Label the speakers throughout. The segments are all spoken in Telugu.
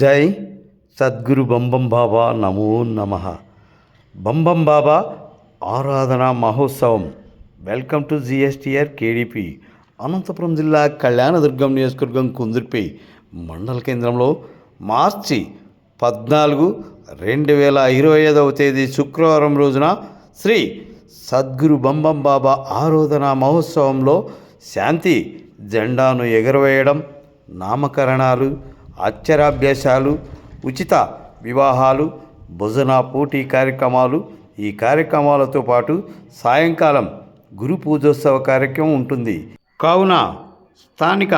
Speaker 1: జై సద్గురు బంబం బాబా నమో నమ. బంబం బాబా ఆరాధన మహోత్సవం. Welcome to GSTR KDP. Anantapuram జిల్లా కళ్యాణదుర్గం నియోజకవర్గం కుందుర్పి మండల కేంద్రంలో మార్చి పద్నాలుగు రెండు వేల ఇరవై ఐదవ తేదీ శుక్రవారం రోజున శ్రీ సద్గురు బంబం బాబా ఆరాధన మహోత్సవంలో శాంతి జెండాను ఎగరవేయడం నామకరణాలు అక్షరాభ్యాసాలు ఉచిత వివాహాలు భుజన పోటీ కార్యక్రమాలు. ఈ కార్యక్రమాలతో పాటు సాయంకాలం గురు పూజోత్సవ కార్యక్రమం ఉంటుంది. కావున స్థానిక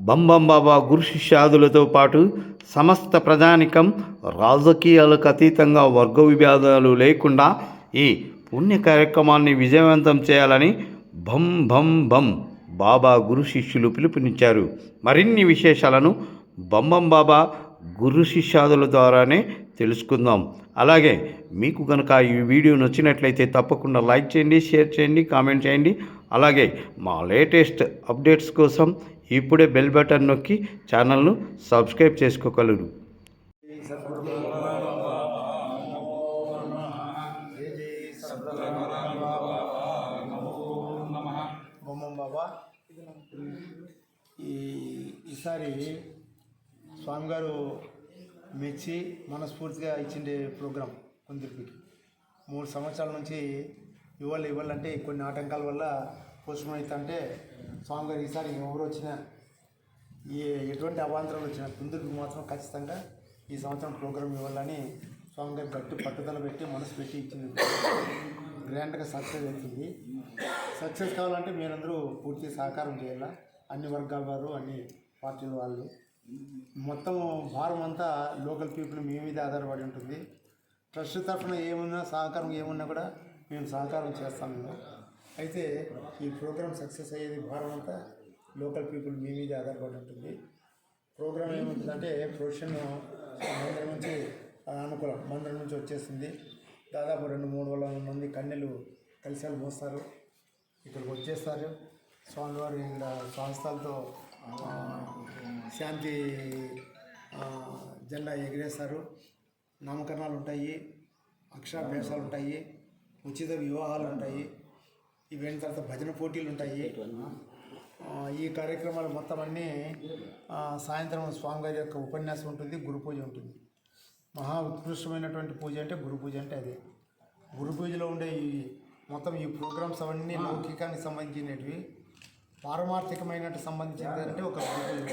Speaker 1: బంబం బాబా గురు శిష్యాదులతో పాటు సమస్త ప్రజానికం రాజకీయాలకు అతీతంగా వర్గ విభేదాలు లేకుండా ఈ పుణ్య కార్యక్రమాన్ని విజయవంతం చేయాలని భం భం భం బాబా గురు శిష్యులు పిలుపునిచ్చారు. మరిన్ని విశేషాలను బొమ్మం బాబా గురు శిష్యాదుల ద్వారానే తెలుసుకుందాం. అలాగే మీకు కనుక ఈ వీడియో నచ్చినట్లయితే తప్పకుండా లైక్ చేయండి షేర్ చేయండి కామెంట్ చేయండి. అలాగే మా లేటెస్ట్ అప్డేట్స్ కోసం ఇప్పుడే బెల్ బటన్ నొక్కి ఛానల్ను సబ్స్క్రైబ్ చేసుకోగలరు.
Speaker 2: ఈసారి స్వామిగారు మెచ్చి మనస్ఫూర్తిగా ఇచ్చిండే ప్రోగ్రాం కొందరికి మూడు సంవత్సరాల నుంచి ఇవ్వాలి ఇవ్వాలంటే కొన్ని ఆటంకాల వల్ల పోస్ట్పోన్ అవుతుంటే స్వామిగారు ఈసారి ఎవరు వచ్చినా ఏ ఎటువంటి అవాంతరాలు వచ్చినా కుందుకు మాత్రం ఖచ్చితంగా ఈ సంవత్సరం ప్రోగ్రాం ఇవ్వాలని స్వామిగారు గట్టి పట్టుదల పెట్టి మనసు పెట్టి ఇచ్చింది. గ్రాండ్గా సక్సెస్ అవుతుంది. సక్సెస్ కావాలంటే మీరందరూ పూర్తి సహకారం చేయాలా? అన్ని వర్గాల వారు అన్ని పార్టీల వాళ్ళు. మొత్తం భారం అంతా లోకల్ పీపుల్ మీ మీద ఆధారపడి ఉంటుంది. ట్రస్ట్ తరఫున ఏమున్నా సహకారం ఏమున్నా కూడా మేము సహకారం చేస్తాం మేము. అయితే ఈ ప్రోగ్రామ్ సక్సెస్ అయ్యేది భారం అంతా లోకల్ పీపుల్ మీ మీద ఆధారపడి ఉంటుంది. ప్రోగ్రామ్ ఏముంటుందంటే ప్రొఫెషన్ మందిరం నుంచి అనుకూలం మందిరం నుంచి వచ్చేస్తుంది. దాదాపు రెండు మూడు వందల మంది కన్నెలు కలిసాలు మోస్తారు ఇక్కడికి వచ్చేస్తారు. స్వామివారి ఇక్కడ సంస్థలతో శాంతి జెండా ఎగిరేస్తారు. నామకరణాలు ఉంటాయి అక్షరాభ్యాసాలు ఉంటాయి ఉచిత వివాహాలు ఉంటాయి ఇవైన తర్వాత భజన పోటీలు ఉంటాయి ఈ కార్యక్రమాలు మొత్తం అన్నీ సాయంత్రం స్వామివారి యొక్క ఉపన్యాసం ఉంటుంది గురు పూజ ఉంటుంది. మహా ఉత్కృష్టమైనటువంటి పూజ అంటే గురు పూజ అంటే అదే. గురు పూజలో ఉండే ఈ మొత్తం ఈ ప్రోగ్రామ్స్ అవన్నీ లౌకికానికి సంబంధించినవి. పారమార్థికమైన సంబంధించినది అంటే ఒక గురు పూజ.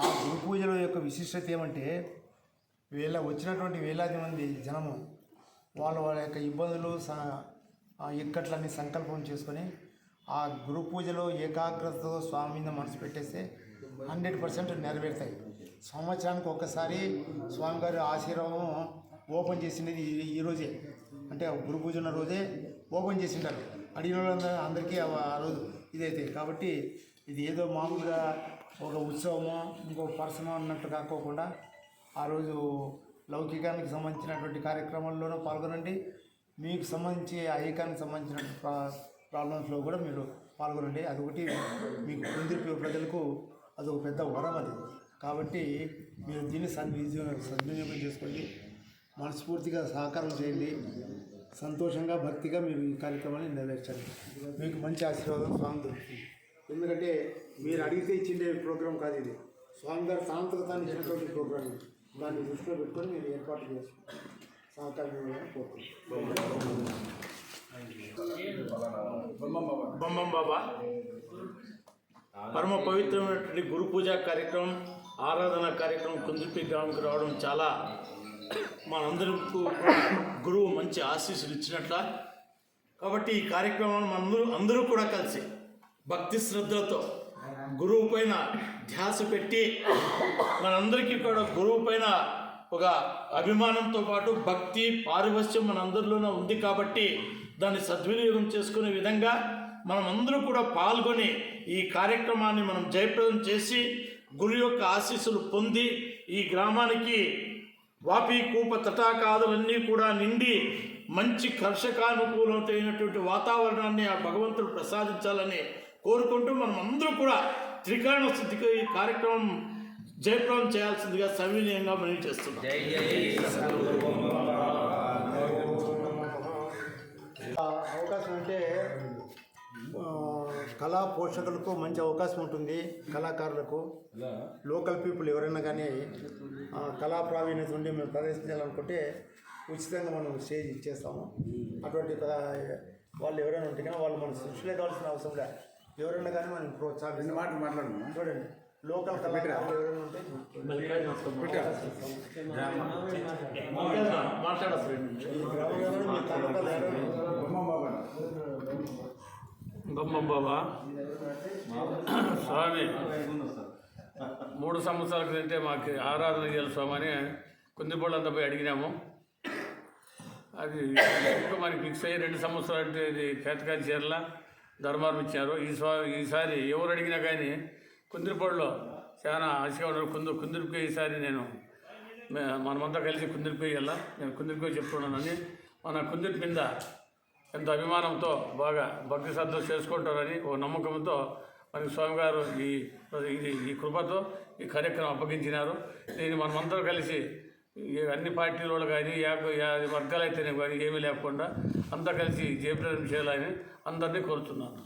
Speaker 2: ఆ గురు పూజల యొక్క విశిష్టత ఏమంటే వేళ వచ్చినటువంటి వేలాది మంది జనము వాళ్ళ వాళ్ళ యొక్క ఇబ్బందులు స ఇక్కట్లన్నీ సంకల్పం చేసుకొని ఆ గురు పూజలో ఏకాగ్రతతో స్వామి మీద మనసు పెట్టేస్తే హండ్రెడ్ పర్సెంట్ నెరవేరుతాయి. సంవత్సరానికి ఒక్కసారి స్వామివారి ఆశీర్వాదం ఓపెన్ చేసినది ఈ- రోజే. అంటే గురు పూజ ఉన్న రోజే ఓపెన్ చేసింటారు అడిగిన వాళ్ళందరూ అందరికీ ఆ రోజు ఇదైతే. కాబట్టి ఇది ఏదో మామూలుగా ఒక ఉత్సవమో ఇంకో పర్సనో అన్నట్టు కాకోకుండా ఆ రోజు లౌకికానికి సంబంధించినటువంటి కార్యక్రమాల్లోనూ పాల్గొనండి. మీకు సంబంధించి ఐకానికి సంబంధించిన ప్రా ప్రాబ్లమ్స్లో కూడా మీరు పాల్గొనండి. అదొకటి మీకు కుందిరి ప్రజలకు అదొక పెద్ద వరం అది. కాబట్టి మీరు దీన్ని సద్వినియోగం సద్వినియోగం చేసుకోండి. మనస్ఫూర్తిగా సహకారం చేయండి. సంతోషంగా భక్తిగా మీరు ఈ కార్యక్రమాన్ని నెరవేర్చాలి. మీకు మంచి ఆశీర్వాదం స్వామి దొరుకుతుంది. ఎందుకంటే మీరు అడిగితే ఇచ్చిండే ప్రోగ్రాం కాదు ఇది. స్వామి గారు తాంతకు ఇచ్చినటువంటి ప్రోగ్రాం దాన్ని దృష్టిలో పెట్టుకొని మీరు ఏర్పాటు చేసి సహకారం ఇవ్వాలని
Speaker 3: బొమ్మం బాబా. పరమ పవిత్రమైనటువంటి గురు పూజ కార్యక్రమం ఆరాధన కార్యక్రమం కుందుర్పి గ్రామంకి రావడం చాలా మనందరికీ గురువు మంచి ఆశీస్సులు ఇచ్చినట్ల. కాబట్టి ఈ కార్యక్రమాన్ని మనందరూ అందరూ కూడా కలిసి భక్తి శ్రద్ధలతో గురువు పైన ధ్యాస పెట్టి మనందరికీ కూడా గురువు పైన ఒక అభిమానంతో పాటు భక్తి పారివశ్యం మనందరిలోనే ఉంది కాబట్టి దాన్ని సద్వినియోగం చేసుకునే విధంగా మనం అందరూ కూడా పాల్గొని ఈ కార్యక్రమాన్ని మనం జయప్రదం చేసి గురు యొక్క ఆశీస్సులు పొంది ఈ గ్రామానికి వాపి కూప తటాకాదులన్నీ కూడా నిండి మంచి కర్షకానుకూలమైనటువంటి వాతావరణాన్ని ఆ భగవంతుడు ప్రసాదించాలని కోరుకుంటూ మనం అందరూ కూడా త్రికరణ శుద్ధికి ఈ కార్యక్రమం జయప్రదం చేయాల్సిందిగా సవినయంగా మనవి చేస్తున్నాం.
Speaker 2: అవకాశం అంటే ఆ, కళా పోషకులకు మంచి అవకాశం ఉంటుంది కళాకారులకు. లోకల్ పీపుల్ ఎవరైనా కానీ కళా ప్రావీణ్యత ఉండి మేము ప్రదర్శించాలనుకుంటే ఉచితంగా మనం స్టేజ్ ఇచ్చేస్తాము. అటువంటి వాళ్ళు ఎవరైనా ఉంటే కానీ వాళ్ళు మన సృష్టిలో కావాల్సిన అవసరం లేదు ఎవరైనా కానీ మనం ప్రోత్సాహం మాటలు మాట్లాడము? చూడండి. లోకల్ కళాకారులు ఎవరైనా ఉంటే
Speaker 3: మాట్లాడదు
Speaker 2: ఈ
Speaker 4: బాబా స్వామి మూడు సంవత్సరాల క్రితం మాకు ఆరాధన చేయాలి స్వామి అని కుందిపళ్ళంతా పోయి అడిగినాము. అది మనకి ఫిక్స్ అయ్యి రెండు సంవత్సరాలు అంటే ఇది కేతకాని చీరల ధర్మారం ఇచ్చారు. ఈ స్వా ఈసారి ఎవరు అడిగినా కానీ కుందిరిపొడిలో చాలా ఆశగా ఉన్నారు. కుందు కుందిరిపోయి ఈసారి నేను మనమంతా కలిసి కుందిరిపోయి వెళ్ళా నేను కుందిరిపోయి చెప్తున్నానని మన కుందిరి కింద ఎంతో అభిమానంతో బాగా భక్తి శ్రద్ధ చేసుకుంటారని ఓ నమ్మకంతో మనకి స్వామిగారు ఈ ఇది ఈ కృపతో ఈ కార్యక్రమం అప్పగించినారు. దీన్ని మనమందరం కలిసి ఈ అన్ని పార్టీల వాళ్ళు కానీ యా యా వర్గాలు అయితేనే కానీ ఏమీ లేకుండా అంతా కలిసి జయప్రదం చేయాలని అందరినీ కోరుతున్నాను.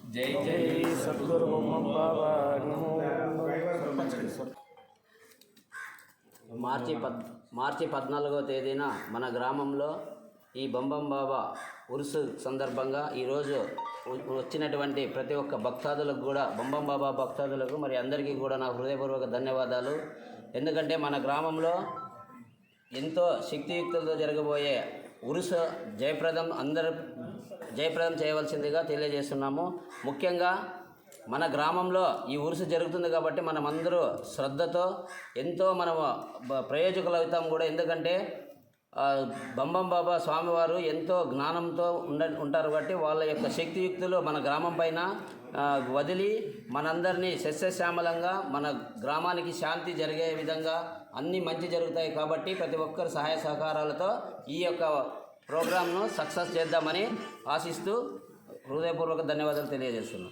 Speaker 5: మార్చి పద్ మార్చి పద్నాలుగో తేదీన మన గ్రామంలో ఈ బొంబం బాబా ఉరుసు సందర్భంగా ఈరోజు వచ్చినటువంటి ప్రతి ఒక్క భక్తాదులకు కూడా బొంబం బాబా భక్తాదులకు మరి అందరికీ కూడా నా హృదయపూర్వక ధన్యవాదాలు. ఎందుకంటే మన గ్రామంలో ఎంతో శక్తియుక్తులతో జరగబోయే ఉరుసు జయప్రదం అందరూ జయప్రదం చేయవలసిందిగా తెలియజేస్తున్నాము. ముఖ్యంగా మన గ్రామంలో ఈ ఉరుసు జరుగుతుంది కాబట్టి మనం అందరూ శ్రద్ధతో ఎంతో మనము ప్రయోజకులు అవుతాం కూడా. ఎందుకంటే బంబం బాబా స్వామివారు ఎంతో జ్ఞానంతో ఉండ ఉంటారు కాబట్టి వాళ్ళ యొక్క శక్తియుక్తులు మన గ్రామం పైన వదిలి మనందరినీ సస్యశ్యామలంగా మన గ్రామానికి శాంతి జరిగే విధంగా అన్నీ మంచి జరుగుతాయి కాబట్టి ప్రతి ఒక్కరి సహాయ సహకారాలతో ఈ యొక్క ప్రోగ్రామ్ను సక్సెస్ చేద్దామని ఆశిస్తూ హృదయపూర్వక ధన్యవాదాలు తెలియజేస్తున్నాను